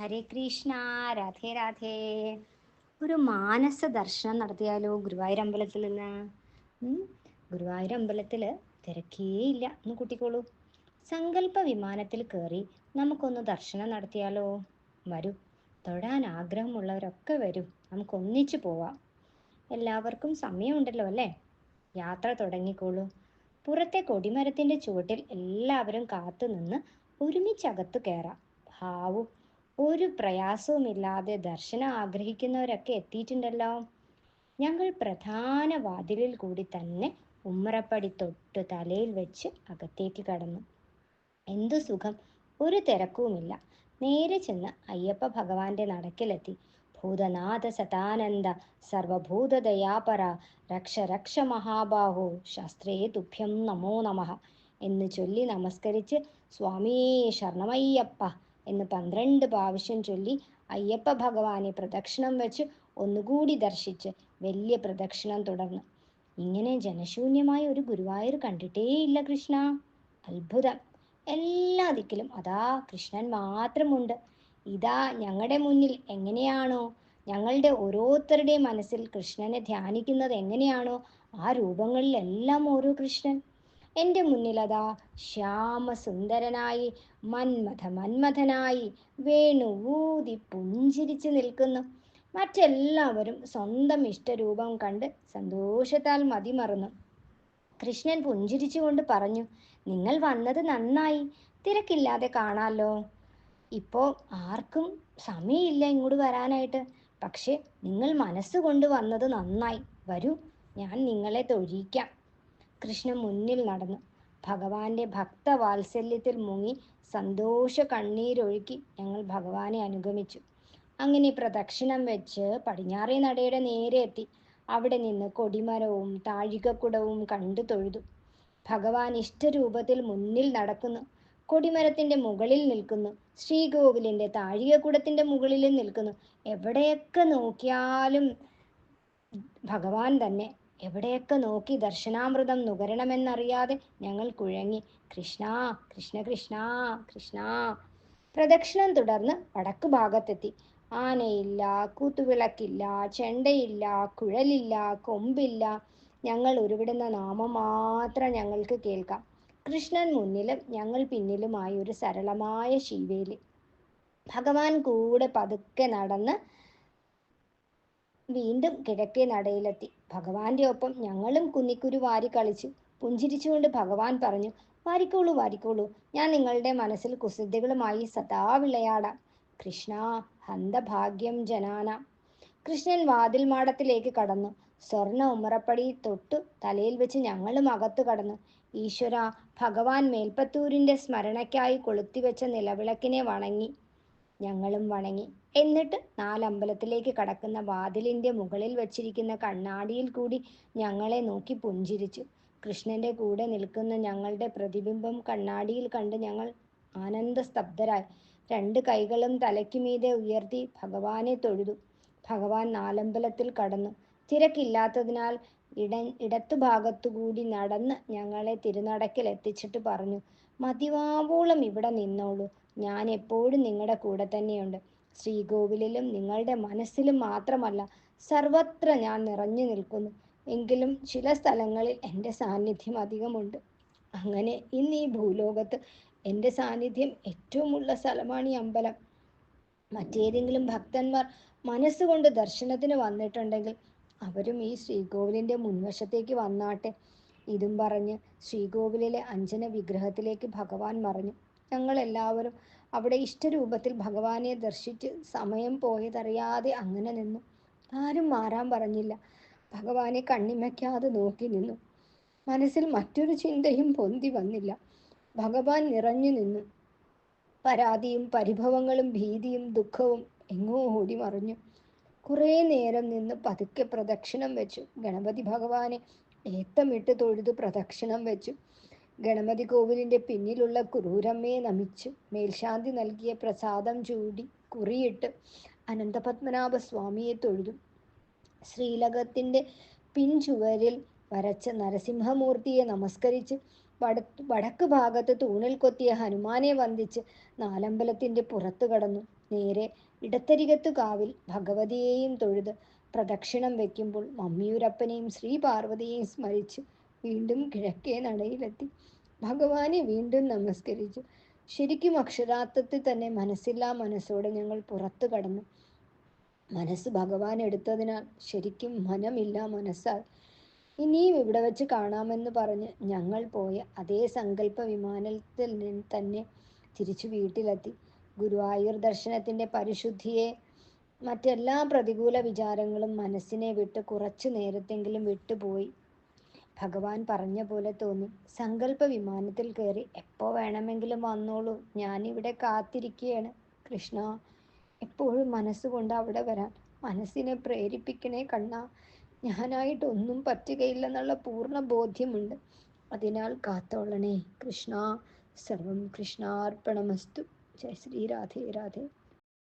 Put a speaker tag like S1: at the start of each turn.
S1: ഹരേ കൃഷ്ണ രാധേ രാധേ. ഒരു മാനസ ദർശനം നടത്തിയാലോ ഗുരുവായൂർ അമ്പലത്തിൽ നിന്ന്? ഗുരുവായൂർ അമ്പലത്തിൽ തിരക്കേയില്ല. ഒന്ന് കൂട്ടിക്കോളൂ. സങ്കല്പ വിമാനത്തിൽ കയറി നമുക്കൊന്ന് ദർശനം നടത്തിയാലോ? വരൂ. തൊഴാൻ ആഗ്രഹമുള്ളവരൊക്കെ വരും. നമുക്കൊന്നിച്ച് പോവാം. എല്ലാവർക്കും സമയമുണ്ടല്ലോ അല്ലേ? യാത്ര തുടങ്ങിക്കോളൂ. പുറത്തെ കൊടിമരത്തിന്റെ ചുവട്ടിൽ എല്ലാവരും കാത്തു നിന്ന് ഒരുമിച്ചകത്ത് കയറാം ഹാവു. ഒരു പ്രയാസവുമില്ലാതെ ദർശനം ആഗ്രഹിക്കുന്നവരൊക്കെ എത്തിയിട്ടുണ്ടല്ലോ. ഞങ്ങൾ പ്രധാന വാതിലിൽ കൂടി തന്നെ ഉമ്മറപ്പടി തൊട്ട് തലയിൽ വെച്ച് അകത്തേക്ക് കടന്നു. എന്തു സുഖം. ഒരു തിരക്കുമില്ല നേരെ ചെന്ന് അയ്യപ്പ ഭഗവാന്റെ നടക്കിലെത്തി. ഭൂതനാഥ സതാനന്ദ സർവഭൂതദയാപര രക്ഷ രക്ഷ മഹാബാഹോ ശാസ്ത്രേ തുഭ്യം നമോ നമ എന്ന് ചൊല്ലി നമസ്കരിച്ച് സ്വാമിയേ ശരണമയ്യപ്പ എന്ന് പന്ത്രണ്ട് പ്രാവശ്യം ചൊല്ലി അയ്യപ്പ ഭഗവാനെ പ്രദക്ഷിണം വെച്ച് ഒന്നുകൂടി ദർശിച്ച് വലിയ പ്രദക്ഷിണം തുടർന്നു. ഇങ്ങനെ ജനശൂന്യമായ ഒരു ഗുരുവായൂർ കണ്ടിട്ടേയില്ല കൃഷ്ണ. അത്ഭുതം. എല്ലാ ദിക്കിലും അതാ കൃഷ്ണൻ മാത്രമുണ്ട്. ഇതാ ഞങ്ങളുടെ മുന്നിൽ എങ്ങനെയാണോ? ഞങ്ങളുടെ ഓരോരുത്തരുടെയും മനസ്സിൽ കൃഷ്ണനെ ധ്യാനിക്കുന്നത് എങ്ങനെയാണോ? ആ രൂപങ്ങളിലെല്ലാം ഓരോ കൃഷ്ണൻ. എന്റെ മുന്നിലതാ ശ്യാമസുന്ദരനായി മന്മഥ മന്മഥനായി വേണു ഊതി പുഞ്ചിരിച്ചു നിൽക്കുന്നു. മറ്റെല്ലാവരും സ്വന്തം ഇഷ്ടരൂപം കണ്ട് സന്തോഷത്താൽ മതിമറന്നു. കൃഷ്ണൻ പുഞ്ചിരിച്ചുകൊണ്ട് പറഞ്ഞു നിങ്ങൾ വന്നത് നന്നായി. തിരക്കില്ലാതെ കാണാലോ. ഇപ്പോൾ ആർക്കും സമയമില്ല ഇങ്ങോട്ട് വരാനായിട്ട്. പക്ഷെ നിങ്ങൾ മനസ്സുകൊണ്ട് വന്നത് നന്നായി. വരൂ ഞാൻ നിങ്ങളെ തൊഴിയിക്കാം കൃഷ്ണൻ മുന്നിൽ നടന്നു. ഭഗവാന്റെ ഭക്തവാത്സല്യത്തിൽ മുങ്ങി സന്തോഷ കണ്ണീരൊഴുക്കി ഞങ്ങൾ ഭഗവാനെ അനുഗമിച്ചു. അങ്ങനെ പ്രദക്ഷിണം വെച്ച് പടിഞ്ഞാറേ നടയുടെ നേരെ എത്തി. അവിടെ നിന്ന് കൊടിമരവും താഴികക്കുടവും കണ്ടു തൊഴുതു. ഭഗവാൻ ഇഷ്ടരൂപത്തിൽ മുന്നിൽ നടക്കുന്നു. കൊടിമരത്തിന്റെ മുകളിൽ നിൽക്കുന്നു. ശ്രീകോവിലിന്റെ താഴികക്കുടത്തിന്റെ മുകളിൽ നിൽക്കുന്നു. എവിടെയൊക്കെ നോക്കിയാലും ഭഗവാൻ തന്നെ. എവിടെയൊക്കെ നോക്കി ദർശനാമൃതം നുകരണമെന്നറിയാതെ ഞങ്ങൾ കുഴങ്ങി. കൃഷ്ണ കൃഷ്ണ കൃഷ്ണ കൃഷ്ണ. പ്രദക്ഷിണം തുടർന്ന് വടക്ക് ഭാഗത്തെത്തി. ആനയില്ല കൂത്തുവിളക്കില്ല ചെണ്ടയില്ല കുഴലില്ല കൊമ്പില്ല. ഞങ്ങൾ ഉരുവിടുന്ന നാമം മാത്രം ഞങ്ങൾക്ക് കേൾക്കാം. കൃഷ്ണൻ മുന്നിലും ഞങ്ങൾ പിന്നിലുമായി ഒരു സരളമായ ശീവേലി. ഭഗവാൻ കൂടെ പതുക്കെ നടന്ന് വീണ്ടും കിഴക്കേ നടയിലെത്തി. ഭഗവാന്റെ ഒപ്പം ഞങ്ങളും കുന്നിക്കുരു വാരി കളിച്ചു. പുഞ്ചിരിച്ചുകൊണ്ട് ഭഗവാൻ പറഞ്ഞു വാരിക്കോളൂ വാരിക്കോളൂ. ഞാൻ നിങ്ങളുടെ മനസ്സിൽ കുസൃതികളുമായി സദാ വിളയാടാം കൃഷ്ണ ഹന്തഭാഗ്യം ജനാന. കൃഷ്ണൻ വാതിൽ മാടത്തിലേക്ക് കടന്നു. സ്വർണ ഉമ്മറപ്പടി തൊട്ടു തലയിൽ വെച്ച് ഞങ്ങളും അകത്തു കടന്നു. ഈശ്വര ഭഗവാൻ മേൽപ്പത്തൂരിന്റെ സ്മരണയ്ക്കായി കൊളുത്തിവെച്ച നിലവിളക്കിനെ വണങ്ങി. ഞങ്ങളും വണങ്ങി. എന്നിട്ട് നാലമ്പലത്തിലേക്ക് കടക്കുന്ന വാതിലിന്റെ മുകളിൽ വച്ചിരിക്കുന്ന കണ്ണാടിയിൽ കൂടി ഞങ്ങളെ നോക്കി പുഞ്ചിരിച്ചു. കൃഷ്ണന്റെ കൂടെ നിൽക്കുന്ന ഞങ്ങളുടെ പ്രതിബിംബം കണ്ണാടിയിൽ കണ്ട് ഞങ്ങൾ ആനന്ദസ്തബ്ധരായി. രണ്ട് കൈകളും തലയ്ക്ക് മീതെ ഉയർത്തി ഭഗവാനെ തൊഴുതു. ഭഗവാൻ നാലമ്പലത്തിൽ കടന്നു. തിരക്കില്ലാത്തതിനാൽ ഇട ഇടത്തു ഭാഗത്തുകൂടി നടന്ന് ഞങ്ങളെ തിരുനടക്കിൽ എത്തിച്ചിട്ട് പറഞ്ഞു മതിവാവോളം ഇവിടെ നിന്നോളൂ. ഞാൻ എപ്പോഴും നിങ്ങളുടെ കൂടെ തന്നെയുണ്ട്. ശ്രീകോവിലിലും നിങ്ങളുടെ മനസ്സിലും മാത്രമല്ല സർവത്ര ഞാൻ നിറഞ്ഞു നിൽക്കുന്നു. എങ്കിലും ചില സ്ഥലങ്ങളിൽ എന്റെ സാന്നിധ്യം അധികമുണ്ട്. അങ്ങനെ ഇന്ന് ഈ ഭൂലോകത്ത് എന്റെ സാന്നിധ്യം ഏറ്റവും ഉള്ള സ്ഥലമാണ് ഈ അമ്പലം. മറ്റേതെങ്കിലും ഭക്തന്മാർ മനസ്സുകൊണ്ട് ദർശനത്തിന് വന്നിട്ടുണ്ടെങ്കിൽ അവരും ഈ ശ്രീകോവിലിന്റെ മുൻവശത്തേക്ക് വന്നാട്ടെ. ഇതും പറഞ്ഞ് ശ്രീകോവിലിലെ അഞ്ജന വിഗ്രഹത്തിലേക്ക് ഭഗവാൻ മറഞ്ഞു. ഞങ്ങൾ എല്ലാവരും അവിടെ ഇഷ്ടരൂപത്തിൽ ഭഗവാനെ ദർശിച്ച് സമയം പോയതറിയാതെ അങ്ങനെ നിന്നു. ആരും മാറാൻ പറഞ്ഞില്ല. ഭഗവാനെ കണ്ണിമയ്ക്കാതെ നോക്കി നിന്നു. മനസ്സിൽ മറ്റൊരു ചിന്തയും പൊന്തി വന്നില്ല. ഭഗവാൻ നിറഞ്ഞു നിന്നു. പരാതിയും പരിഭവങ്ങളും ഭീതിയും ദുഃഖവും എങ്ങോ ഓടി മറിഞ്ഞു. കുറേ നേരം നിന്ന് പതുക്കെ പ്രദക്ഷിണം വെച്ചു. ഗണപതി ഭഗവാനെ ഏത്തമിട്ട് തൊഴുത് പ്രദക്ഷിണം വെച്ചു. ഗണപതി കോവിലിന്റെ പിന്നിലുള്ള കുറൂരമ്മയെ നമിച്ചു മേൽശാന്തി നൽകിയ പ്രസാദം ചൂടി കുറിയിട്ട് അനന്തപത്മനാഭ സ്വാമിയെ തൊഴുതു. ശ്രീലകത്തിന്റെ പിൻചുവരിൽ വരച്ച നരസിംഹമൂർത്തിയെ നമസ്കരിച്ച് വട വടക്ക് ഭാഗത്ത് തൂണിൽ കൊത്തിയ ഹനുമാനെ വന്ദിച്ച് നാലമ്പലത്തിന്റെ പുറത്തു കടന്നു. നേരെ ഇടത്തരികത്തു കാവിൽ ഭഗവതിയെയും തൊഴുത് പ്രദക്ഷിണം വെക്കുമ്പോൾ മമ്മിയൂരപ്പനെയും ശ്രീ പാർവതിയെയും സ്മരിച്ച് വീണ്ടും കിഴക്കേ നടയിലെത്തി. ഭഗവാനെ വീണ്ടും നമസ്കരിച്ചു. ശരിക്കും അക്ഷരാർത്ഥത്തിൽ തന്നെ മനസ്സില്ലാ മനസ്സോടെ ഞങ്ങൾ പുറത്തു കടന്നു. മനസ്സ് ഭഗവാൻ എടുത്തതിനാൽ ശരിക്കും മനമില്ല മനസ്സാൽ ഇനിയും ഇവിടെ വെച്ച് കാണാമെന്ന് പറഞ്ഞ് ഞങ്ങൾ പോയ. അതേ സങ്കല്പ വിമാനത്തിൽ നിന്ന് തന്നെ തിരിച്ചു വീട്ടിലെത്തി. ഗുരുവായൂർ ദർശനത്തിന്റെ പരിശുദ്ധിയെ മറ്റെല്ലാ പ്രതികൂല വിചാരങ്ങളും മനസ്സിനെ വിട്ട് കുറച്ചു നേരത്തെങ്കിലും വിട്ടുപോയി. ഭഗവാൻ പറഞ്ഞ പോലെ തോന്നി. സങ്കല്പ വിമാനത്തിൽ കയറി എപ്പോ വേണമെങ്കിലും വന്നോളൂ. ഞാനിവിടെ കാത്തിരിക്കുകയാണ് കൃഷ്ണ എപ്പോഴും മനസ്സുകൊണ്ട് അവിടെ വരാൻ. മനസ്സിനെ പ്രേരിപ്പിക്കണേ കണ്ണ. ഞാനായിട്ടൊന്നും പറ്റുകയില്ലെന്നുള്ള പൂർണ ബോധ്യമുണ്ട്. അതിനാൽ കാത്തോളണേ കൃഷ്ണ. സർവം കൃഷ്ണാർപ്പണമസ്തു. ജയ ശ്രീ രാധേ രാധേ.